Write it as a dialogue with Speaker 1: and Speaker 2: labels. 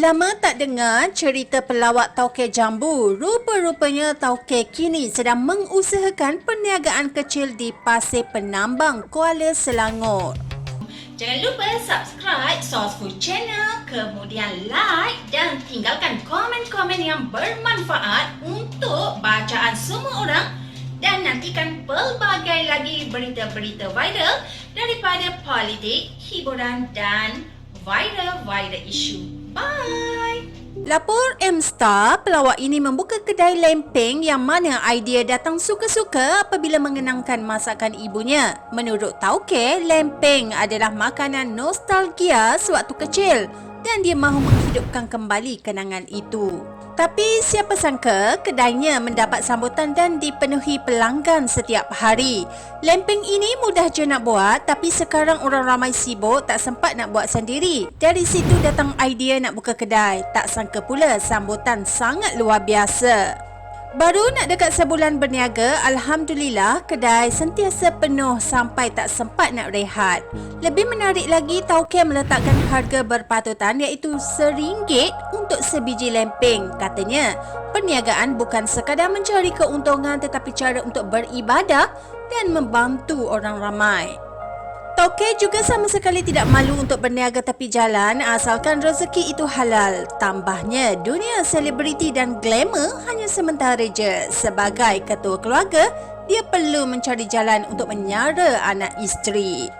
Speaker 1: Lama tak dengar cerita pelawak tauke jambu. Rupa-rupanya tauke kini sedang mengusahakan perniagaan kecil di Pasir Penambang, Kuala Selangor.
Speaker 2: Jangan lupa subscribe Source Food Channel, kemudian like dan tinggalkan komen-komen yang bermanfaat untuk bacaan semua orang dan nantikan pelbagai lagi berita-berita viral daripada politik, hiburan dan viral-viral isu. Bye!
Speaker 1: Lapor M-Star, pelawak ini membuka kedai lempeng yang mana idea datang suka-suka apabila mengenangkan masakan ibunya. Menurut Tauke, lempeng adalah makanan nostalgia sewaktu kecil dan dia mahu menghidupkan kembali kenangan itu. Tapi siapa sangka kedainya mendapat sambutan dan dipenuhi pelanggan setiap hari. Lempeng ini mudah je nak buat tapi sekarang orang ramai sibuk tak sempat nak buat sendiri. Dari situ datang idea nak buka kedai. Tak sangka pula sambutan sangat luar biasa. Baru nak dekat sebulan berniaga, Alhamdulillah kedai sentiasa penuh sampai tak sempat nak rehat. Lebih menarik lagi, Tauke meletakkan harga berpatutan iaitu RM1 untuk sebiji lempeng. Katanya, perniagaan bukan sekadar mencari keuntungan tetapi cara untuk beribadah dan membantu orang ramai. Toke juga sama sekali tidak malu untuk berniaga tepi jalan asalkan rezeki itu halal. Tambahnya, dunia selebriti dan glamour hanya sementara je. Sebagai ketua keluarga, dia perlu mencari jalan untuk menyara anak isteri.